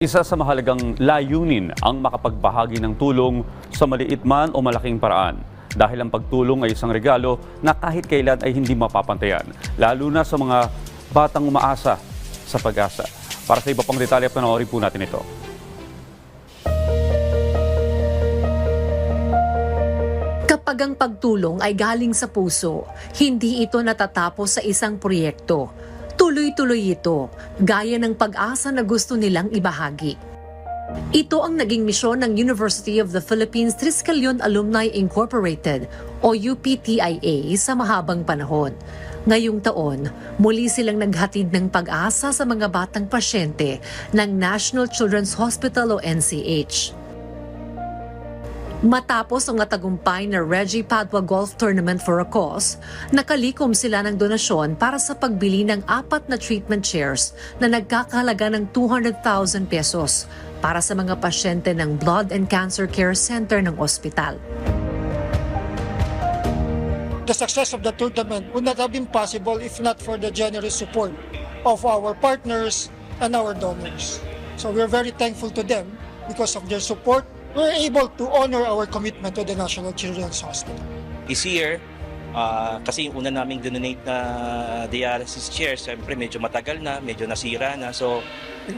Isa sa mahalagang layunin ang makapagbahagi ng tulong sa maliit man o malaking paraan. Dahil ang pagtulong ay isang regalo na kahit kailan ay hindi mapapantayan, lalo na sa mga batang umaasa sa pag-asa. Para sa iba pang detalye, panoorin po natin ito. Kapag ang pagtulong ay galing sa puso, hindi ito natatapos sa isang proyekto. Tuloy-tuloy ito, gaya ng pag-asa na gusto nilang ibahagi. Ito ang naging misyon ng University of the Philippines Triskelion Alumni Incorporated o UPTIA sa mahabang panahon. Ngayong taon, muli silang naghatid ng pag-asa sa mga batang pasyente ng National Children's Hospital o NCH. Matapos ang natagumpay na Reggie Padua Golf Tournament for a Cause, nakalikom sila ng donasyon para sa pagbili ng apat na treatment chairs na nagkakalaga ng 200,000 pesos para sa mga pasyente ng Blood and Cancer Care Center ng ospital. the success of the tournament would not have been possible if not for the generous support of our partners and our donors. So we're very thankful to them because of their support. We're able to honor our commitment to the National Children's Hospital. This year, ah, kasi yung una naming donate na dialysis chairs, siyempre medyo matagal na, medyo nasira na. So,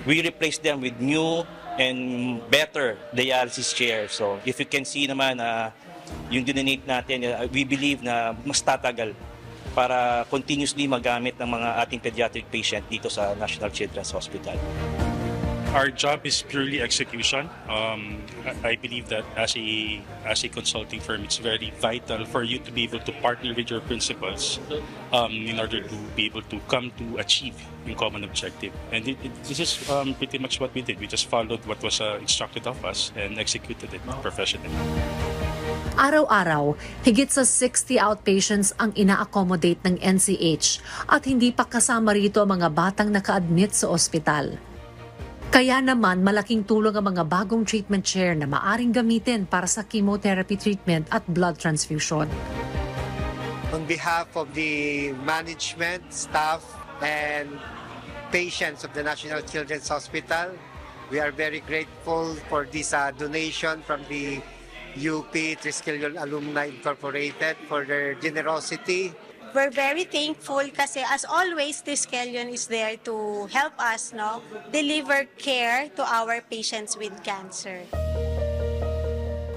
we replace them with new and better dialysis chairs. So, if you can see naman na yung donate natin, ah, we believe na mas tatagal para continuously magamit ng mga ating pediatric patient dito sa National Children's Hospital. Our job is purely execution. Um, I believe that as a as a consulting firm, it's very vital for you to be able to partner with your principals um, in order to be able to come to achieve yung common objective. And it, it, this is um, pretty much what we did. We just followed what was uh, instructed of us and executed it professionally. Araw-araw, higit sa 60 outpatients ang ina-accommodate ng NCH at hindi pa kasama rito ang mga batang naka-admit sa ospital. Kaya naman malaking tulong ang mga bagong treatment chair na maaring gamitin para sa chemotherapy treatment at blood transfusion. on behalf of the management, staff, and patients of the National Children's Hospital. We are very grateful for this uh, donation from the UP Triskelion Alumni Incorporated for their generosity we're very thankful kasi as always, this Kellion is there to help us no deliver care to our patients with cancer.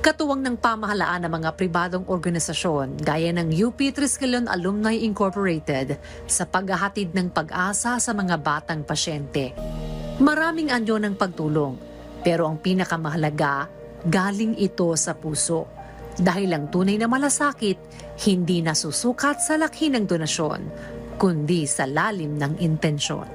Katuwang ng pamahalaan ng mga pribadong organisasyon gaya ng UP Triskelion Alumni Incorporated sa paghahatid ng pag-asa sa mga batang pasyente. Maraming anyo ng pagtulong, pero ang pinakamahalaga, galing ito sa puso. Dahil ang tunay na malasakit, hindi nasusukat sa laki ng donasyon, kundi sa lalim ng intensyon.